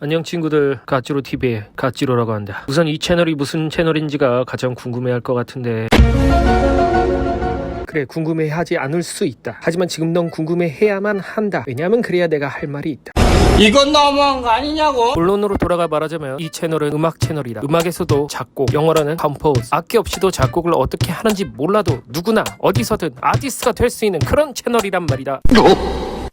안녕 친구들. 가찌로 TV의 가찌로라고 한다. 우선 이 채널이 무슨 채널인지가 가장 궁금해할 것 같은데. 그래 궁금해하지 않을 수 있다. 하지만 지금 넌 궁금해해야만 한다. 왜냐하면 그래야 내가 할 말이 있다. 이건 너무한 거 아니냐고? 본론으로 돌아가 말하자면 이 채널은 음악 채널이다. 음악에서도 작곡 영어로는 컴포즈 악기 없이도 작곡을 어떻게 하는지 몰라도 누구나 어디서든 아티스트가 될 수 있는 그런 채널이란 말이다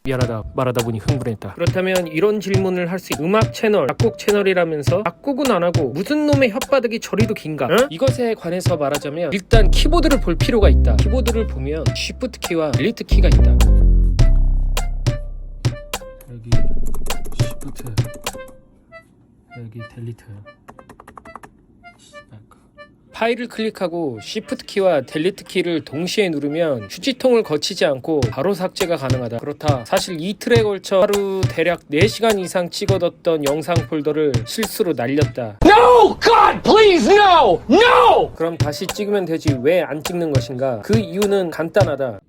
미안하다 말하다 보니 흥분했다. 그렇다면 이런 질문을 할 수 있 음악 채널 작곡 채널이라면서 작곡은 안 하고 무슨 놈의 혓바닥이 저리도 긴가? 응? 이것에 관해서 말하자면 일단 키보드를 볼 필요가 있다. 키보드를 보면 쉬프트 키와 딜리트 키가 있다. 여기 쉬프트 여기 델리트 파일을 클릭하고 Shift 키와 델리트 키를 동시에 누르면 휴지통을 거치지 않고 바로 삭제가 가능하다. 그렇다. 사실 이틀에 걸쳐 하루 대략 4시간 이상 찍어뒀던 영상 폴더를 실수로 날렸다. No! God, please, no! No! 그럼 다시 찍으면 되지 왜 안 찍는 것인가? 그 이유는 간단하다.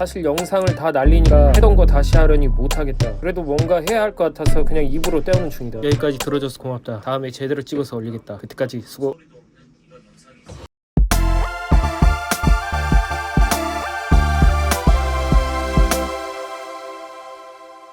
사실 영상을 다 날리니까 하던 거 다시 하려니 못하겠다. 그래도 뭔가 해야 할 것 같아서 그냥 입으로 때우는 중이다. 여기까지 들어줘서 고맙다. 다음에 제대로 찍어서 올리겠다. 그때까지 수고.